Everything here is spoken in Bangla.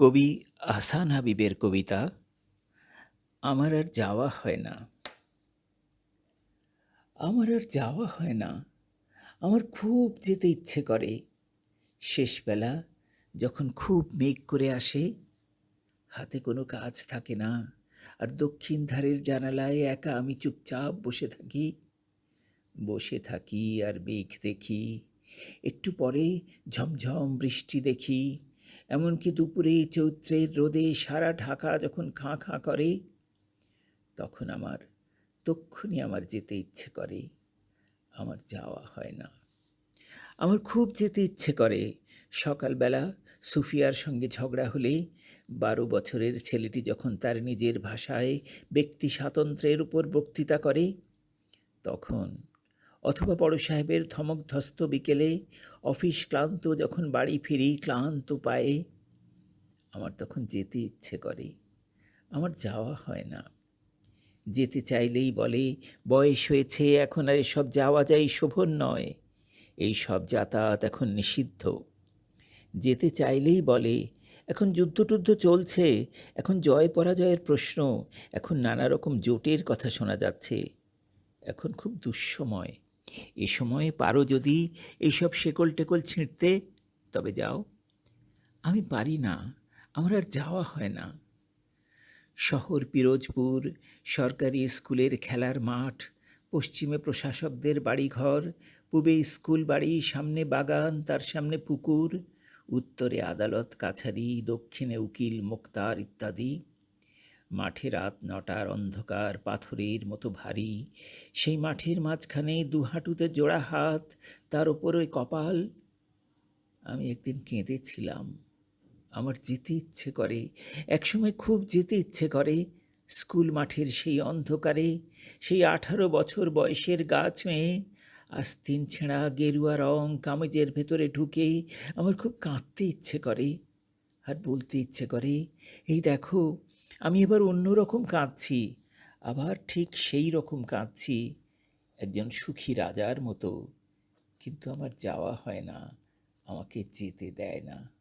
কবি আহসান হাবিবের কবিতা, আমার আর যাওয়া হয় না। আমার আর যাওয়া হয় না। আমার খুব যেতে ইচ্ছে করে। শেষবেলা যখন খুব মেঘ করে আসে, হাতে কোনো কাজ থাকে না। আর দক্ষিণ ধারের জানালায় একা আমি চুপচাপ বসে থাকি। বসে থাকি আর মেঘ দেখি। একটু পরে ঝমঝম বৃষ্টি দেখি। এমনকি দুপুরে চৈত্রের রোদে সারা ঢাকা যখন খাঁ খাঁ করে, তখন আমার তক্ষুনি আমার যেতে ইচ্ছে করে, আমার যাওয়া হয় না। আমার খুব যেতে ইচ্ছে করে। সকালবেলা সুফিয়ার সঙ্গে ঝগড়া হলে বারো বছরের ছেলেটি যখন তার নিজের ভাষায় ব্যক্তি স্বাতন্ত্র্যের উপর বক্তৃতা করে, তখন অথবা বড় সাহেবের ধমকধস্ত বিকেলে অফিস ক্লান্ত যখন বাড়ি ফিরি, ক্লান্ত পায়ে। আমার তখন যেতে ইচ্ছে করে। আমার যাওয়া হয় না। যেতে চাইলেই বলে, বয়স হয়েছে, এখন আর এসব যাওয়া যায় শোভন নয়। এই সব যাতায়াত এখন নিষিদ্ধ। যেতে চাইলেই বলে, এখন যুদ্ধ টুদ্ধ চলছে, এখন জয় পরাজয়ের প্রশ্ন, এখন নানা রকম জোটের কথা শোনা যাচ্ছে। এখন খুব দুঃসময়। এ সময়ে পারো যদি এইসব শেকল টেকল ছিঁড়তে। তবে যাও। আমি পারি না। আমার আর যাওয়া হয় না। শহর পিরোজপুর, সরকারি স্কুলের খেলার মাঠ, পশ্চিমে প্রশাসকদের বাড়িঘর, পূবে স্কুল বাড়ি, সামনে বাগান, তার সামনে পুকুর, উত্তরে আদালত, কাছারি, দক্ষিণে উকিল, মোক্তার ইত্যাদি। মাঠে রাত নটার অন্ধকার, পাথরের মতো ভারী। সেই মাঠের মাঝখানে দু হাঁটুতে জোড়া হাত, তার ওপরে কপাল। আমি একদিন কেঁদেছিলাম। আমার যেতে ইচ্ছে করে। একসময় খুব যেতে ইচ্ছে করে। স্কুল মাঠের সেই অন্ধকারে, সেই আঠারো বছর বয়সের গা ছুঁয়ে। আস্তিন ছেঁড়া গেরুয়া রং কামেজের ভেতরে ঢুকে আমার খুব কাঁদতে ইচ্ছে করে। আর বলতে ইচ্ছে করে, এই দেখো আমি এবার অন্যরকম কাঁদছি। আবার ঠিক সেই রকম কাঁদছি, একজন সুখী রাজার মতো। কিন্তু আমার যাওয়া হয় না, আমাকে যেতে দেয় না।